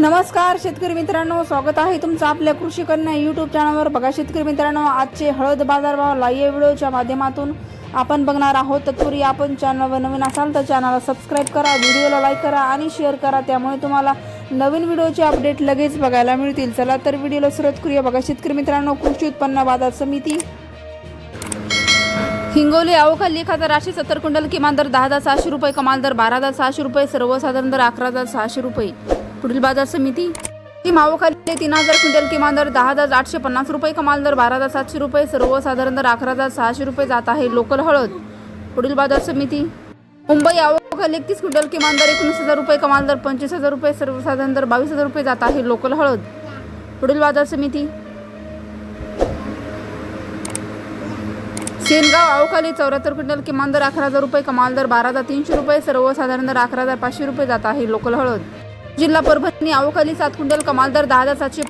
नमस्कार शेतकरी मित्रांनो. स्वागत आहे तुमचं आपल्या कृषी कन्या यूट्यूब चॅनलवर बघा शेतकरी मित्रांनो आजचे हळद बाजारभाव लाईव्ह व्हिडिओच्या माध्यमातून आपण बघणार आहोत. तत्पूर्वी आपण चॅनलवर नवीन असाल तर चॅनलला सबस्क्राईब करा व्हिडिओला लाईक करा आणि शेअर करा. त्यामुळे तुम्हाला नवीन व्हिडिओचे अपडेट लगेच बघायला मिळतील. चला तर व्हिडिओला सुरुवात करूया. बघा शेतकरी मित्रांनो कृषी उत्पन्न बाजार समिती. हिंगोली अवखाली एक हजार आठशे सत्तर क्विंटल किमान दर दहा हजार सहाशे रुपये कमाल दर बारा हजार सहाशे रुपये सर्वसाधारण दर अकरा हजार सहाशे रुपये. पुढील बाजार समिती. ती मावखाली तीन हजार क्विंटल किमान दर दहा हजार आठशे पन्नास रुपये कमाल दर बारा हजार सातशे रुपये सर्वसाधारण दर अकरा हजार सहाशे रुपये जात आहे लोकल हळद. पुढील बाजार समिती. मुंबई आवखाली एकतीस क्विंटल किमान दर एकोणीस हजार रुपये कमाल दर पंचवीस हजार रुपये सर्वसाधारण दर बावीस हजार रुपये जात आहे लोकल हळद. पुढील बाजार समिती. सेनगाव आवखाली चौऱ्याहत्तर क्विंटल किमान दर अकरा हजार रुपये कमाल दर बारा हजार तीनशे रुपये सर्वसाधारण दर अकरा हजार पाचशे रुपये जात आहे लोकल हळद. जिल्हा परभणी अवखाली सात क्विंटल कमाल दर दहा हजार सातशे